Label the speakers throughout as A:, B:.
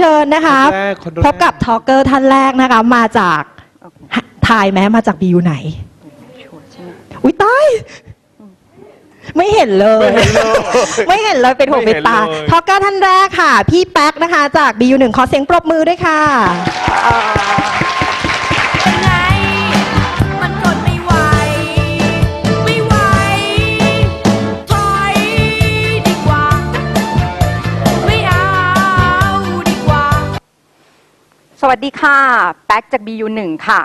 A: เชิญนะคะ
B: แรกคนแรก
A: พบกับทอล์กเกอร์ท่านแรกนะคะ มาจากทายแม้มาจากบียูไหนอุ้ยตาย ไม่เห็นเลย ไม่เห็นเลยเป็นหัว
B: ไม่
A: เป็น
B: เห็น
A: ตา
B: เลย
A: ทอล์กเกอร์ท่านแรกค่ะ พี่แป๊กนะคะ จากบียูหนึ่งขอเสียงปรบมือด้วยค่ะ
C: เป็น
D: สวัสดีค่ะ แป๊กจาก BU1 ค่ะ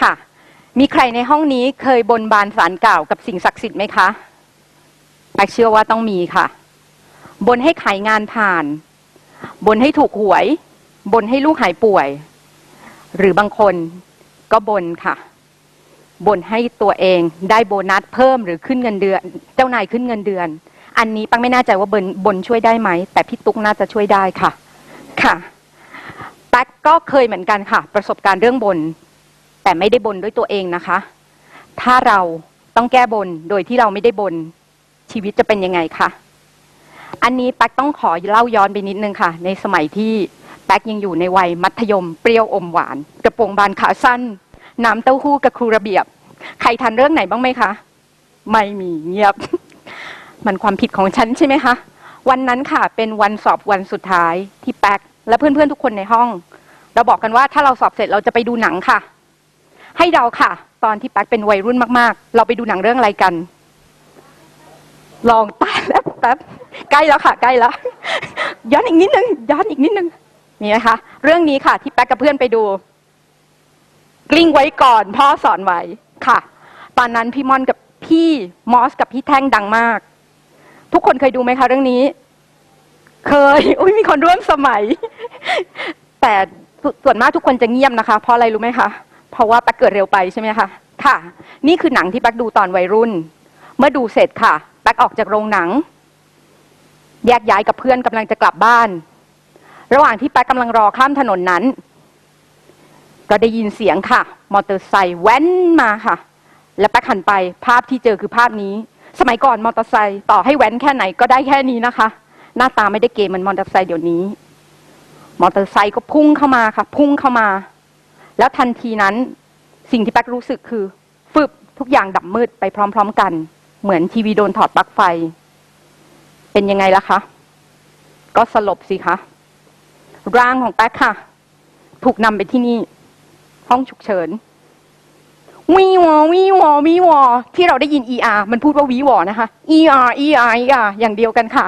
D: ค่ะ มีใครในห้องนี้เคยบนบานสารกล่าวกับสิ่งศักดิ์สิทธิ์ไหมคะ แป๊กเชื่อว่าต้องมีค่ะ บนให้ขายงานผ่าน บนให้ถูกหวย บนให้ลูกหายป่วย หรือบางคนก็บนค่ะ บนให้ตัวเองได้โบนัสเพิ่มหรือขึ้นเงินเดือน เจ้านายขึ้นเงินเดือน อันนี้ปังไม่แน่ใจว่าบนบนช่วยได้ไหม แต่พี่ตุ๊กน่าจะช่วยได้ค่ะ ค่ะ แป๊กก็เคยเหมือนกันค่ะ ประสบการณ์เรื่องบน แต่ไม่ได้บนด้วยตัวเองนะคะ ถ้าเราต้องแก้บนโดยที่เราไม่ได้บน ชีวิตจะเป็นยังไงคะอันนี้แป๊กต้องขอเล่าย้อนไปนิดนึงค่ะ ในสมัยที่แป๊กยังอยู่ในวัยมัธยม เปรี้ยวอมหวาน กระโปรงบานขาสั้น น้ำเต้าหู้กับครูระเบียบ ใครทันเรื่องไหนบ้างไหมคะไม่มีเงียบ มันความผิดของฉันใช่ไหมคะวันนั้นค่ะเป็นวันสอบวันสุดท้ายที่แป๊ก และเพื่อนๆทุกคนในห้อง เราบอกกันว่าถ้าเราสอบเสร็จเราจะไปดูหนังค่ะ ให้เราค่ะ ตอนที่แป๊กเป็นวัยรุ่นมากๆ เราไปดูหนังเรื่องอะไรกัน ลองตายแล้วแป๊บใกล้แล้วค่ะ ใกล้แล้วย้อนอีกนิดนึงย้อนอีกนิดนึงนี่นะคะ เรื่องนี้ค่ะ ที่แป๊กกับเพื่อนไปดู กลิ้งไว้ก่อนพ่อสอนไว้ค่ะ ตอนนั้นพี่มอนกับพี่มอสกับพี่แท่งดังมาก ทุกคนเคยดูไหมคะ เรื่องนี้ เคย อุ้ยมีคนร่วมสมัย แต่ส่วนมากทุกคนจะเงียบนะคะ เพราะอะไรรู้ไหมคะ เพราะว่าแป๊กเกิดเร็วไปใช่ไหมคะ ค่ะ นี่คือหนังที่แป๊กดูตอนวัยรุ่น เมื่อดูเสร็จค่ะ แป๊กออกจากโรงหนัง แยกย้ายกับเพื่อนกำลังจะกลับบ้าน ระหว่างที่แป๊กกำลังรอข้ามถนนนั้น ก็ได้ยินเสียงค่ะ มอเตอร์ไซค์แว้นมาค่ะ แล้วแป๊กหันไปภาพที่เจอคือภาพนี้ สมัยก่อนมอเตอร์ไซค์ต่อให้แว้นแค่ไหนก็ได้แค่นี้นะคะ หน้าตาไม่ได้เกมเหมันมอเตอร์ไซค์เดี๋ยวนี้ มอเตอร์ไซค์ก็พุ่งเข้ามาค่ะ พุ่งเข้ามา แล้วทันทีนั้นสิ่งที่แป๊กรู้สึกคือฟึบทุกอย่างดับมืดไปพร้อม ๆ กัน เหมือนทีวีโดนถอดปลั๊กไฟ เป็นยังไงล่ะคะ ก็สลบสิคะร่างของแป๊กค่ะ ถูกนำไปที่นี่ ห้องฉุกเฉินวีวอวีวอวีวอที่เราได้ยิน ER มันพูดว่าวีวอนะคะ ER ER ER อย่างเดียวกันค่ะ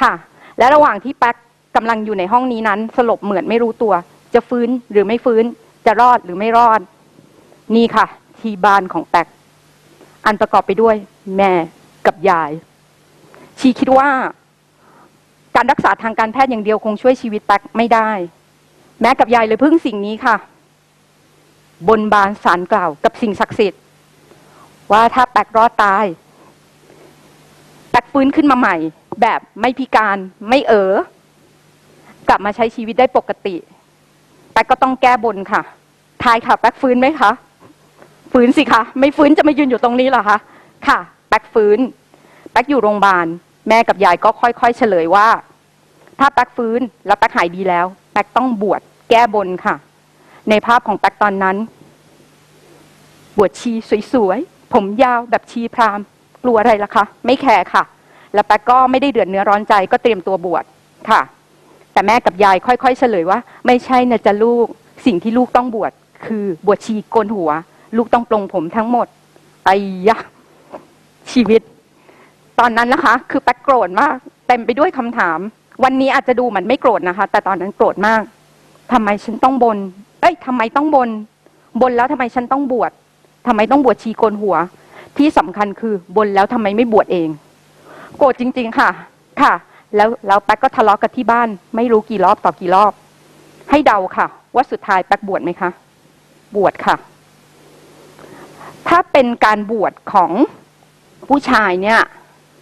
D: ค่ะ และระหว่างที่แป๊กกำลังอยู่ในห้องนี้นั้น สลบเหมือนไม่รู้ตัว จะฟื้นหรือไม่ฟื้น จะรอดหรือไม่รอด นี่ค่ะ ที่บ้านของแป๊กอันประกอบไปด้วย แม่กับยาย ชีคิดว่า การรักษาทางการแพทย์อย่างเดียวคงช่วยชีวิตแป๊กไม่ได้ แม่กับยายเลยพึ่งสิ่งนี้ค่ะ บนบานสารกล่าวกับสิ่งศักดิ์สิทธิ์ว่าถ้าแป๊กรอดตาย แป๊กฟื้นขึ้นมาใหม่ แบบไม่พิการไม่เออกลับมาใช้ชีวิตได้ปกติแป๊กก็ต้องแก้บนค่ะ ทายค่ะแป๊กฟื้นไหมคะฟื้นสิคะไม่ฟื้นจะมายืนอยู่ตรงนี้เหรอคะค่ะแป๊กฟื้นแป๊กอยู่โรงพยาบาลแม่กับยายก็ค่อยๆเฉลยว่า ถ้าแป๊กฟื้นแล้วแป๊กหายดีแล้วแป๊กต้องบวชแก้บนค่ะ ในภาพของแป๊กตอนนั้น บวชชีสวยๆผมยาวแบบชีพราหมณ์ กลัวอะไรล่ะคะ ไม่แคร์ค่ะ แล้วแป๊กก็ไม่ได้เดือดเนื้อร้อนใจก็เตรียมตัวบวชค่ะ แต่แม่กับยายค่อย ๆ เฉลยว่า ไม่ใช่นะจ๊ะลูกสิ่งที่ลูกต้องบวชคือบวชชีโกนหัว ลูกต้องปลงผมทั้งหมดไอ้ยะชีวิต ตอนนั้นนะคะ คือแป๊กโกรธมากเต็มไปด้วยคำถาม วันนี้อาจจะดูเหมือนไม่โกรธนะคะ แต่ตอนนั้นโกรธมากทำไมฉันต้องบน เอ้ยทำไมต้องบน บนแล้วทำไมฉันต้องบวชทำไมต้องบวชชีโกนหัว ที่สำคัญคือบนแล้วทำไมไม่บวชเอง โกรธจริง ๆ ค่ะ ค่ะ แล้วแล้วแป๊กก็ทะเลาะกันที่บ้าน ไม่รู้กี่รอบต่อกี่รอบ ให้เดาค่ะ ว่าสุดท้ายแป๊กบวชไหมคะ บวชค่ะ ถ้าเป็นการบวชของผู้ชายเนี่ย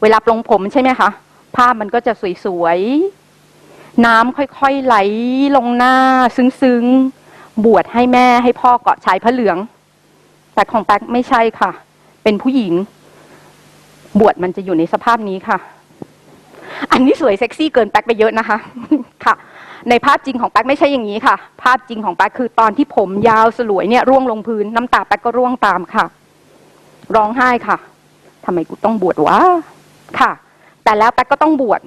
D: เวลาปลงผมใช่ไหมคะภาพมันก็จะสวยๆน้ำค่อยๆไหลลงหน้า ซึ้งๆบวชให้แม่ให้พ่อเกาะชายพระเหลือง แต่ของแป๊กไม่ใช่ค่ะ เป็นผู้หญิง บวชมันจะอยู่ในสภาพนี้ค่ะ อันนี้สวยเซ็กซี่เกินแป๊กไปเยอะนะคะ ค่ะ ในภาพจริงของแป๊กไม่ใช่อย่างนี้ค่ะ ภาพจริงของแป๊กคือตอนที่ผมยาวสลวยเนี่ยร่วงลงพื้นน้ำตาแป๊กก็ร่วงตามค่ะ ร้องไห้ค่ะทำไมกูต้องบวชวะค่ะ แต่แล้วแป๊กก็ต้องบวช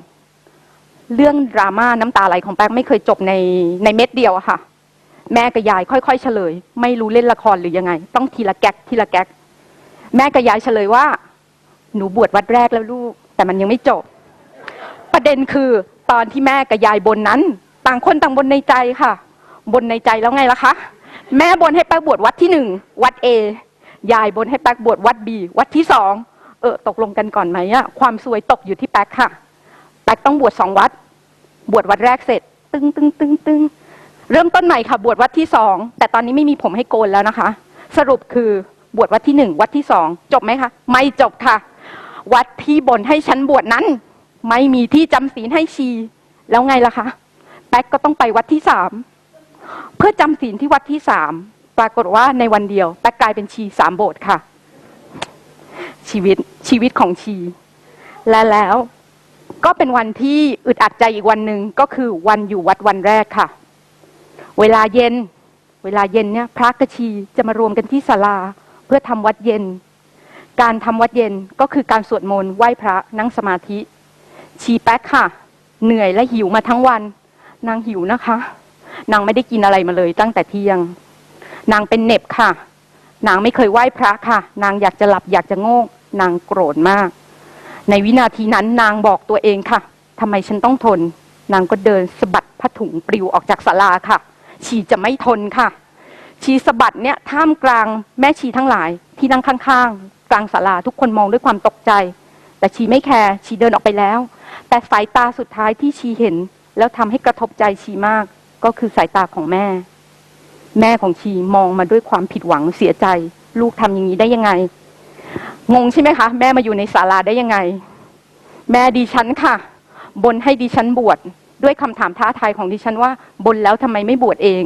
D: เรื่องดราม่าน้ำตาไหลของแป๊กไม่เคยจบในในเม็ดเดียวอะค่ะ แม่กับยายค่อยๆเฉลย ไม่รู้เล่นละครหรือยังไง ต้องทีละแก๊กทีละแก๊ก แม่กับยายเฉลยว่า หนูบวชวัดแรกแล้วลูก แต่มันยังไม่จบ ประเด็นคือตอนที่แม่กับยายบนนั้น ต่างคนต่างบนในใจค่ะ บนในใจแล้วไงล่ะคะ แม่บนให้แป๊กบวชวัดที่หนึ่งวัดเอยายบนให้แป๊กบวชวัดบีวัดที่สองเออตกลงกันก่อนไหมอะความสวยตกอยู่ที่แป๊กค่ะ แป๊กต้องบวชสองวัด บวชวัดแรกเสร็จ ตึงตึงตึงตึงเริ่มต้นใหม่ค่ะ บวชวัดที่สองแต่ตอนนี้ไม่มีผมให้โกนแล้วนะคะ สรุปคือ บวชวัดที่หนึ่งวัดที่สองจบไหมคะ ไม่จบค่ะ วัดที่บนให้ฉันบวชนั้น ไม่มีที่จำศีลให้ชี แล้วไงล่ะคะแป๊กก็ต้องไปวัดที่สามเพื่อจำศีลที่วัดที่สามปรากฏว่าในวันเดียวแป๊กกลายเป็นชีสามโบสถ์ค่ะ ชีวิตชีวิตของชี และแล้วก็เป็นวันที่อึดอัดใจอีกวันหนึ่งก็คือวันอยู่วัดวันแรกค่ะ เวลาเย็น เวลาเย็นเนี่ยพระกชีจะมารวมกันที่ศาลา พื่อทำวัดเย็น การทำวัดเย็นก็คือการสวดมนต์ไหว้พระนั่งสมาธิ ชีแป๊กค่ะ เหนื่อยและหิวมาทั้งวัน นางหิวนะคะ นางไม่ได้กินอะไรมาเลยตั้งแต่เที่ยง นางเป็นเหน็บค่ะ นางไม่เคยไหว้พระค่ะ นางอยากจะหลับอยากจะโง่นางโกรธมาก ในวินาทีนั้นนางบอกตัวเองค่ะทำไมฉันต้องทน นางก็เดินสะบัดผ้าถุงปลิวออกจากศาลาค่ะชีจะไม่ทนค่ะ ชีสะบัดเนี่ยท่ามกลางแม่ชีทั้งหลายที่นั่งข้างๆ กลางศาลาทุกคนมองด้วยความตกใจ แต่ชีไม่แคร์ชีเดินออกไปแล้ว แต่สายตาสุดท้ายที่ชีเห็น แล้วทำให้กระทบใจชีมากก็คือสายตาของแม่ แม่ของชีมองมาด้วยความผิดหวังเสียใจ ลูกทำอย่างนี้ได้ยังไง งงใช่ไหมคะ แม่มาอยู่ในศาลาได้ยังไง แม่ดิฉันค่ะ บนให้ดิฉันบวชด้วยคำถามท้าทายของดิฉันว่า บนแล้วทำไมไม่บวชเอง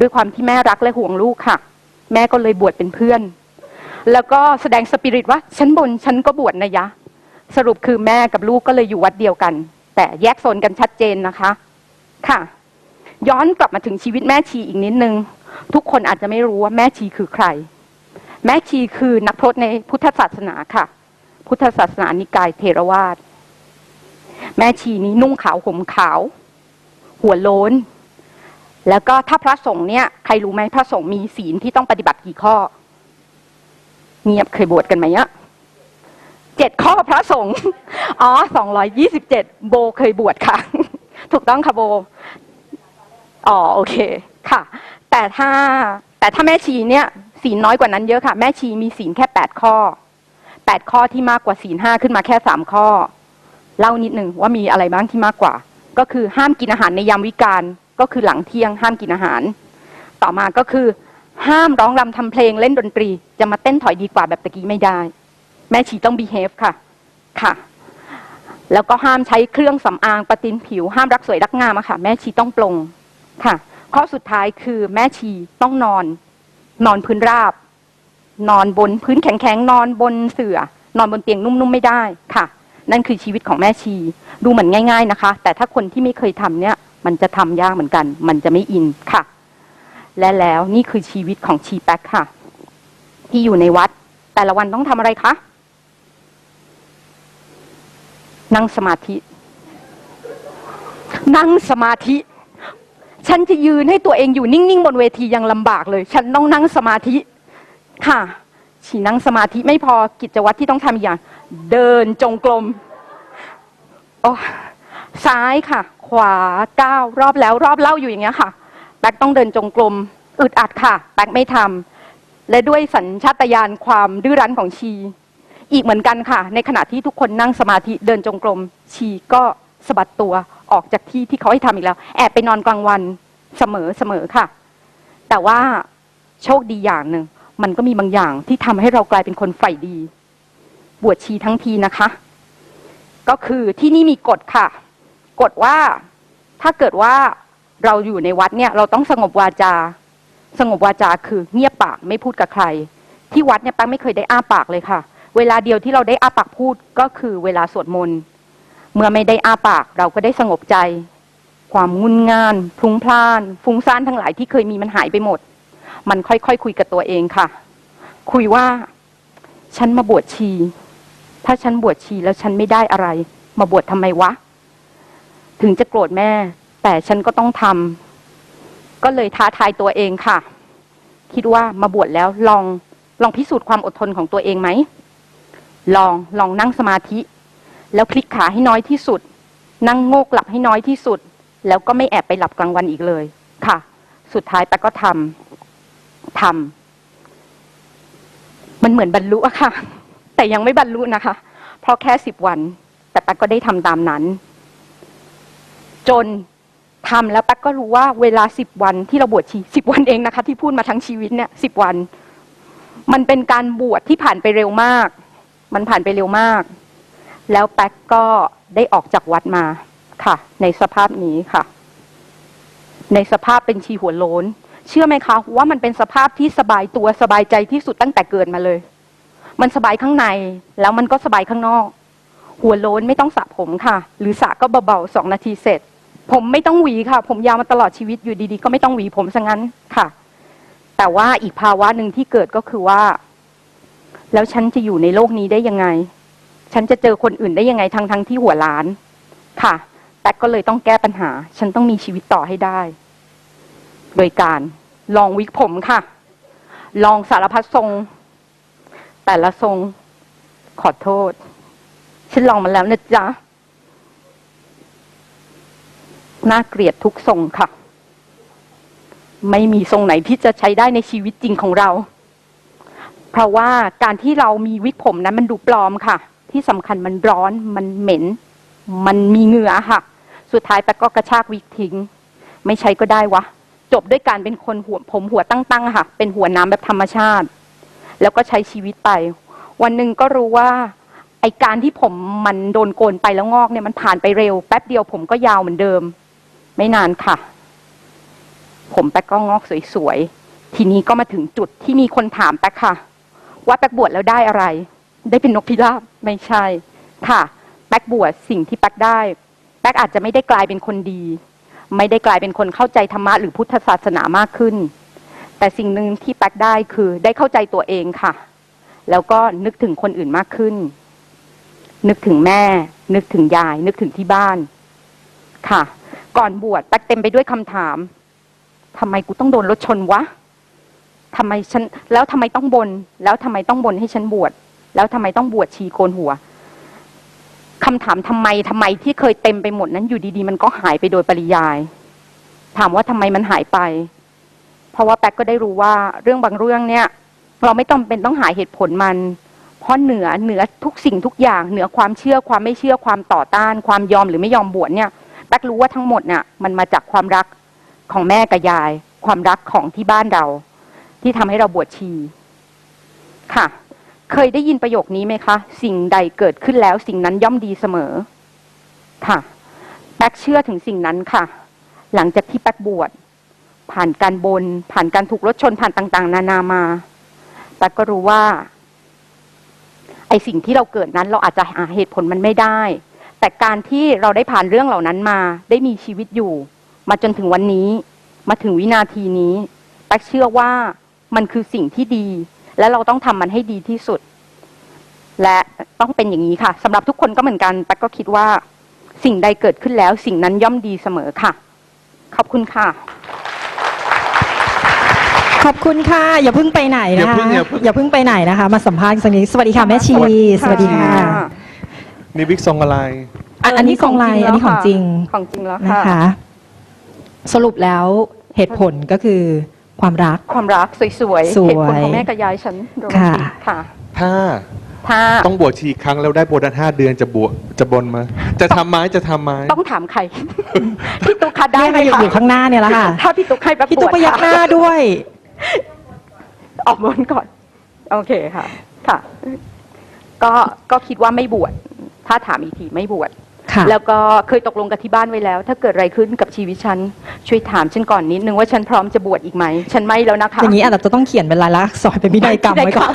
D: ด้วยความที่แม่รักและห่วงลูกค่ะ แม่ก็เลยบวชเป็นเพื่อน แล้วก็แสดงสปิริตว่าฉันบนฉันก็บวชนะยะ สรุปคือแม่กับลูกก็เลยอยู่วัดเดียวกัน แต่แยกโซนกันชัดเจนนะคะ ค่ะ ย้อนกลับมาถึงชีวิตแม่ชีอีกนิดนึง ทุกคนอาจจะไม่รู้ว่าแม่ชีคือใคร แม่ชีคือนักพรตในพุทธศาสนาค่ะ พุทธศาสนานิกายเทรวาสแม่ชีนี้นุ่งขาวห่มขาว หัวโล้น แล้วก็ถ้าพระสงฆ์เนี่ยใครรู้ไหมพระสงฆ์มีศีลที่ต้องปฏิบัติกี่ข้อ เงียบเคยบวชกันไหมอะเจ็ดข้อพระสงฆ์อ๋อสองร้อยยี่สิบเจ็ดโบเคยบวชค่ะ ถูกต้องค่ะโบอ๋อโอเคค่ะ แต่ถ้าแต่ถ้าแม่ชีเนี่ยศีลน้อยกว่านั้นเยอะค่ะ แม่ชีมีศีลแค่แปดข้อแปดข้อที่มากกว่าศีลห้าขึ้นมาแค่สามข้อ เล่านิดหนึ่งว่ามีอะไรบ้างที่มากกว่า ก็คือห้ามกินอาหารในยามวิกาล ก็คือหลังเที่ยงห้ามกินอาหาร ต่อมาก็คือ ห้ามร้องรำทำเพลงเล่นดนตรี จะมาเต้นถอยดีกว่าแบบตะกี้ไม่ได้ แม่ชีต้อง behave ค่ะค่ะ แล้วก็ห้ามใช้เครื่องสำอางประตินผิว ห้ามรักสวยรักงามอะค่ะ แม่ชีต้องปลงค่ะ ข้อสุดท้ายคือแม่ชีต้องนอน นอนพื้นราบ นอนบนพื้นแข็งๆนอนบนเสื่อนอนบนเตียงนุ่มๆไม่ได้ค่ะ นั่นคือชีวิตของแม่ชี ดูเหมือนง่าย ๆนะคะ แต่ถ้าคนที่ไม่เคยทำเนี่ย มันจะทำยากเหมือนกัน มันจะไม่อินค่ะ และแล้วนี่คือชีวิตของชีแป๊กค่ะ ที่อยู่ในวัด แต่ละวันต้องทำอะไรคะนั่งสมาธิ นั่งสมาธิ ฉันจะยืนให้ตัวเองอยู่นิ่ง ๆ บนเวทียังลำบากเลย ฉันต้องนั่งสมาธิ ค่ะ ฉีนั่งสมาธิไม่พอกิจวัตรที่ต้องทำอีกอย่าง เดินจงกรมโอ้ซ้ายค่ะ ขวาก้าวรอบแล้วรอบเล่าอยู่อย่างเงี้ยค่ะ แบ็คต้องเดินจงกรมอึดอัดค่ะ แบ็คไม่ทำและด้วยสัญชาตญาณความดื้อรั้นของชี อีกเหมือนกันค่ะ ในขณะที่ทุกคนนั่งสมาธิเดินจงกรมชีก็สะบัดตัวออกจากที่ที่เขาให้ทำอีกแล้ว แอบไปนอนกลางวันเสมอเสมอค่ะ แต่ว่าโชคดีอย่างหนึ่งมันก็มีบางอย่างที่ทำให้เรากลายเป็นคนใฝ่ดี บวชชีทั้งทีนะคะ ก็คือที่นี่มีกฎค่ะ กฎว่าถ้าเกิดว่าเราอยู่ในวัดเนี่ยเราต้องสงบวาจา สงบวาจาคือเงียบปากไม่พูดกับใคร ที่วัดเนี่ยแป้งไม่เคยได้อ้าปากเลยค่ะ เวลาเดียวที่เราได้อ้าปากพูดก็คือเวลาสวดมนต์เมื่อไม่ได้อ้าปากเราก็ได้สงบใจ ความงุนงานพลุ้งพล่าน ฟุ้งซ่านทั้งหลายที่เคยมีมันหายไปหมด มันค่อยๆคุยกับตัวเองค่ะ คุยว่า ฉันมาบวชชี ถ้าฉันบวชชีแล้วฉันไม่ได้อะไร มาบวชทำไมวะ ถึงจะโกรธแม่ แต่ฉันก็ต้องทำก็เลยท้าทายตัวเองค่ะ คิดว่ามาบวชแล้วลองลองพิสูจน์ความอดทนของตัวเองไหม ลองลองนั่งสมาธิ แล้วพลิกขาให้น้อยที่สุด นั่งโงกหลับให้น้อยที่สุด แล้วก็ไม่แอบไปหลับกลางวันอีกเลย ค่ะ สุดท้ายแป๊กก็ทำทำมันเหมือนบรรลุอะค่ะ แต่ยังไม่บรรลุนะคะ เพราะแค่สิบวัน แต่แป๊กก็ได้ทำตามนั้น จนทำแล้วแป๊กก็รู้ว่าเวลาสิบวันที่เราบวชชีสิบวันเองนะคะ ที่พูดมาทั้งชีวิตเนี่ยสิบวัน มันเป็นการบวชที่ผ่านไปเร็วมาก มันผ่านไปเร็วมาก แล้วแป๊กก็ได้ออกจากวัดมาค่ะ ในสภาพนี้ค่ะ ในสภาพเป็นชีหัวโลนเชื่อไหมคะว่ามันเป็นสภาพที่สบายตัวสบายใจที่สุดตั้งแต่เกิดมาเลย มันสบายข้างในแล้วมันก็สบายข้างนอก หัวโลนไม่ต้องสระผมค่ะ หรือสระก็เบาๆสองนาทีเสร็จ ผมไม่ต้องหวีค่ะ ผมยาวมาตลอดชีวิตอยู่ดีๆ ก็ไม่ต้องหวีผมซะงั้นค่ะ แต่ว่าอีกภาวะหนึ่งที่เกิดก็คือว่า แล้วฉันจะอยู่ในโลกนี้ได้ยังไง ฉันจะเจอคนอื่นได้ยังไงทั้งทั้งๆที่หัวล้าน ค่ะ แต่ก็เลยต้องแก้ปัญหา ฉันต้องมีชีวิตต่อให้ได้ โดยการลองวิกผมค่ะ ลองสารพัดทรง แต่ละทรงขอโทษ ฉันลองมาแล้วนะจ๊ะ น่าเกลียดทุกทรงค่ะ ไม่มีทรงไหนที่จะใช้ได้ในชีวิตจริงของเรา เพราะว่าการที่เรามีวิกผมนั้นมันดูปลอมค่ะ ที่สำคัญมันร้อนมันเหม็น มันมีเหงื่อค่ะ สุดท้ายแป๊กก็กระชากวิกทิ้ง ไม่ใช้ก็ได้วะ จบด้วยการเป็นคนหัวผมหัวตั้งๆค่ะ เป็นหัวน้ำแบบธรรมชาติ แล้วก็ใช้ชีวิตไป วันหนึ่งก็รู้ว่าไอการที่ผมมันโดนโกนไปแล้วงอกเนี่ยมันผ่านไปเร็วแป๊บเดียวผมก็ยาวเหมือนเดิม ไม่นานค่ะ ผมแป๊กก็งอกสวยๆ ทีนี้ก็มาถึงจุดที่มีคนถามแป๊กค่ะ ว่าแป๊กบวชแล้วได้อะไร ได้เป็นนกพิราบไม่ใช่ ค่ะ แป๊กบวชสิ่งที่แป๊กได้ แป๊กอาจจะไม่ได้กลายเป็นคนดี ไม่ได้กลายเป็นคนเข้าใจธรรมะหรือพุทธศาสนามากขึ้น แต่สิ่งหนึ่งที่แป๊กได้คือได้เข้าใจตัวเองค่ะ แล้วก็นึกถึงคนอื่นมากขึ้น นึกถึงแม่ นึกถึงยาย นึกถึงที่บ้าน ค่ะ ก่อนบวชแป๊กเต็มไปด้วยคำถามทำไมกูต้องโดนรถชนวะทำไมฉัน แล้วทำไมต้องบน แล้วทำไมต้องบนให้ฉันบวชแล้วทำไมต้องบวชชีโกนหัวคำถามทำไมทำไมที่เคยเต็มไปหมดนั้นอยู่ดีๆ มันก็หายไปโดยปริยาย ถามว่าทำไมมันหายไป เพราะว่าแป๊กก็ได้รู้ว่าเรื่องบางเรื่องเนี่ย เราไม่ต้องเป็นต้องหาเหตุผลมัน เพราะเหนือเหนือทุกสิ่งทุกอย่าง เหนือความเชื่อความไม่เชื่อความต่อต้าน ความยอมหรือไม่ยอมบวชเนี่ย แป๊กรู้ว่าทั้งหมดเนี่ยมันมาจากความรักของแม่กับยาย ความรักของที่บ้านเรา ที่ทำให้เราบวชชี ค่ะ เคยได้ยินประโยคนี้ไหมคะ สิ่งใดเกิดขึ้นแล้ว สิ่งนั้นย่อมดีเสมอ ค่ะแป๊กเชื่อถึงสิ่งนั้นค่ะ หลังจากที่แป๊กบวชผ่านการบน ผ่านการถูกรถชนผ่านต่าง ๆ นานามาแป๊กก็รู้ว่า ไอสิ่งที่เราเกิดนั้น เราอาจจะหาเหตุผลมันไม่ได้ แต่การที่เราได้ผ่านเรื่องเหล่านั้นมา ได้มีชีวิตอยู่ มาจนถึงวันนี้ มาถึงวินาทีนี้แป๊กเชื่อว่ามันคือสิ่งที่ดี และเราต้องทำมันให้ดีที่สุด และต้องเป็นอย่างนี้ค่ะสำหรับทุกคนก็เหมือนกันแป๊กก็คิดว่า สิ่งใดเกิดขึ้นแล้ว สิ่งนั้นย่อมดีเสมอค่ะ ขอบคุณค่ะ
A: ขอบคุณค่ะ อย่าเพิ่งไปไหน
B: อย่า
A: นะคะ
B: เพิ่งอย่าเพิ่ง
A: อย่าเพิ่งไปไหนนะคะ มาสัมภาษณ์สักนิดสวัสดีค่ะแม่ชี สวัสดีค่ะ
B: นี่วิกทรงอะไร
A: อันอันนี้ทรงลายอันนี้ของจริง
D: ของจริงแล้ว
A: นะ
D: ค่ะ
A: คะ สรุปแล้วเหตุผลก็คือความรัก
D: ความรักสวยๆ
A: สวย
D: เหตุผลของแม่กับยายฉันโรแมนติก
A: ค่ะ
D: ค่ะ
B: ถ้า
D: ถ้า
B: ต้องบวชชีครั้งแล้วได้โบนัสห้าเดือนจะบวชจะบนมา จะทำไหมจะทำไหม
D: ต้องถามใคร พี่ตุ๊กคะได้
A: ได้
D: ไหม
A: มาอยู่
D: คะ
A: อยู่ข้างหน้าเนี่ยแหละค่ะ
D: ถ้าพี่ตุ๊กให้แป๊บ
A: พี่ตุ๊ก
D: บวช
A: พยักหน้า
D: ค่ะ
A: ด้วย
D: ออกบนก่อน โอเคค่ะ ค่ะ ก็ก็คิดว่าไม่บวช ถ้าถามอีกทีไม่บวช
A: ค่ะ
D: แล้วก็เคยตกลงกับที่บ้านไว้แล้ว ถ้าเกิดอะไรขึ้นกับชีวิตฉัน ช่วยถามฉันก่อนนิดนึงว่าฉันพร้อมจะบวชอีกไหม ฉันไม่แล้วนะคะ
A: อย่างนี้อาจจะต้องเขียนเป็นลายลักษณ์อักษรเป็นพินัยกรรมไว้ก่อน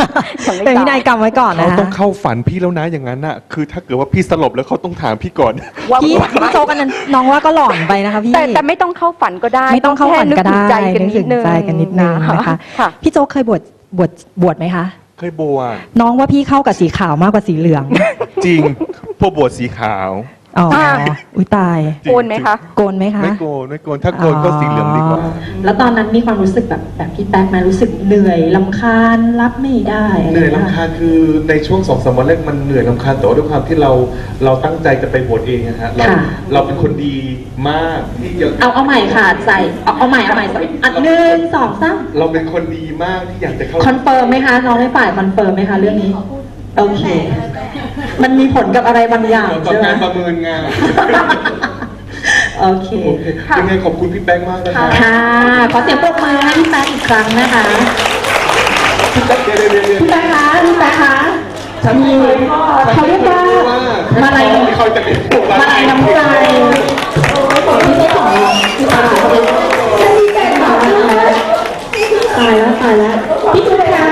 D: ยังไม่
A: เป็น
D: ตาย
A: พินัยกรรมไว้ก่อน
B: เขา
A: นะ
B: ต้องเข้าฝันพี่แล้วนะอย่างนั้นน่ะคือถ้าเกิดว่าพี่สลบแล้วเขาต้องถามพี่ก่อน
D: ว่า
A: พี่พี่โจกันนั้นน้องว่าก็หลอนไปนะคะพี่
D: แต่แต่ไม่ต้องเข้าฝันก็ได้
A: ไม่ต้องเข้าฝันก็ได้
D: แค่นึกถึงใจกันนิดนึง
A: ใจกันนิดนึงนะคะ
D: ค่ะ
A: พี่โจกเคยบวชบวชบวชไหมคะ
B: เคยบวช
A: น้องว่าพี่เข้ากับสีขาวมากกว่าสีเหลือง
B: จริงพวกบวชสีขาว
A: อ๋ออาอุ้ยตาย
B: จริง
D: โกนไหมคะ
A: โกนไหมคะ
B: ไม่โกนไม่โกนถ้าโกนก็สีเหลืองดีกว่า
E: แล้วตอนนั้นมีความรู้สึกแบบแบบพี่แป๊กไหมรู้สึกเหนื่อยลำคาญรับไม่ได้ะไร
B: เหนื่อยลำคาญคือในช่วงสองสามวันแรกมันเหนื่อยลำคาญแต่ว่าด้วยความที่เราเราตั้งใจจะไปบวชเองนะฮะเราเราเป็นคนดีมากที่จะ
E: เอาเอาใหม่ค่ะใส่เอาเอาใหม่เอาใหม่อันหนึ่งสองสาม
B: เราเป็นคนดีมากที่อยากจะเข้า
E: คอนเฟิร์มไหมคะน้องไม่ฝ่ายคอนเฟิร์มไหมคะเรื่องนี้โอเค มันมีผลกับอะไรบางอย่าง
B: ต่อ
E: ใช่ไหม
B: การประเมินงาน
E: โอเค
B: โอเคยังไงขอบคุณพี่แป้งมากนะครับ
E: ค่ะขอเสียงปรบมือให้พี่แป๊กอีกครั้งนะคะ
B: พี่แป้งเดี๋ยวเดี๋ยวเดี๋ยว
E: พี่แป๊กคะพี่แป๊กคะมีเขาเรียกว่ามาลัย
B: เขาจะเป็นพวก
E: มาลัยน้ำใจโอ้ยของที่ไม่ของพี่ตายตายแล้วตายแล้วพี่ตุ๊กคะ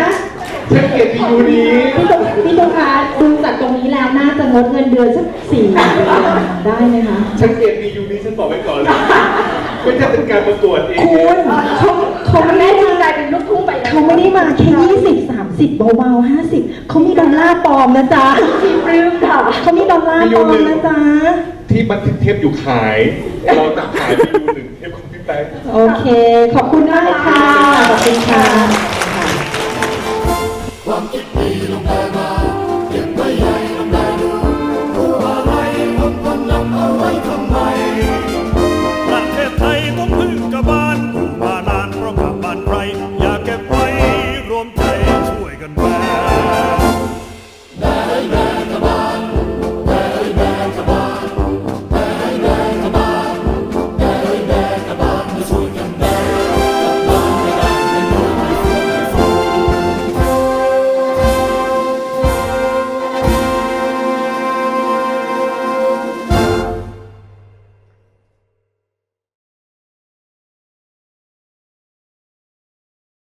B: เช็คเกียรติยูนี้
E: พี่ตุ๊กพี่ตุ๊กคะดูจากตรงนี้แล้วน่าจะงดเงินเดือนสักสี่เดือนได้ไหมคะ
B: เช็คเกียรติยูนี้ฉันบอกไว้ก่อนเลยไม่ใช่เป็นการประกวดเอง
E: คุณเขาเขาไม่ได้มากลายเป็นลูกทุ่งไปเขาไม่ได้มาแค่ยี่สิบสามสิบเบาๆห้าสิบเขามีดอลลาร์ปลอมนะจ๊ะพี่ปลื้มค่ะเขามีดอลลาร์ปลอมนะจ๊ะ
B: ที่บันทึกเทปอยู่ขาย เราจะขายไปดูหนึ่งเทปของพี่แป้ง
E: โอเค ขอบคุณมากค่ะขอบคุณค่ะ
F: ปร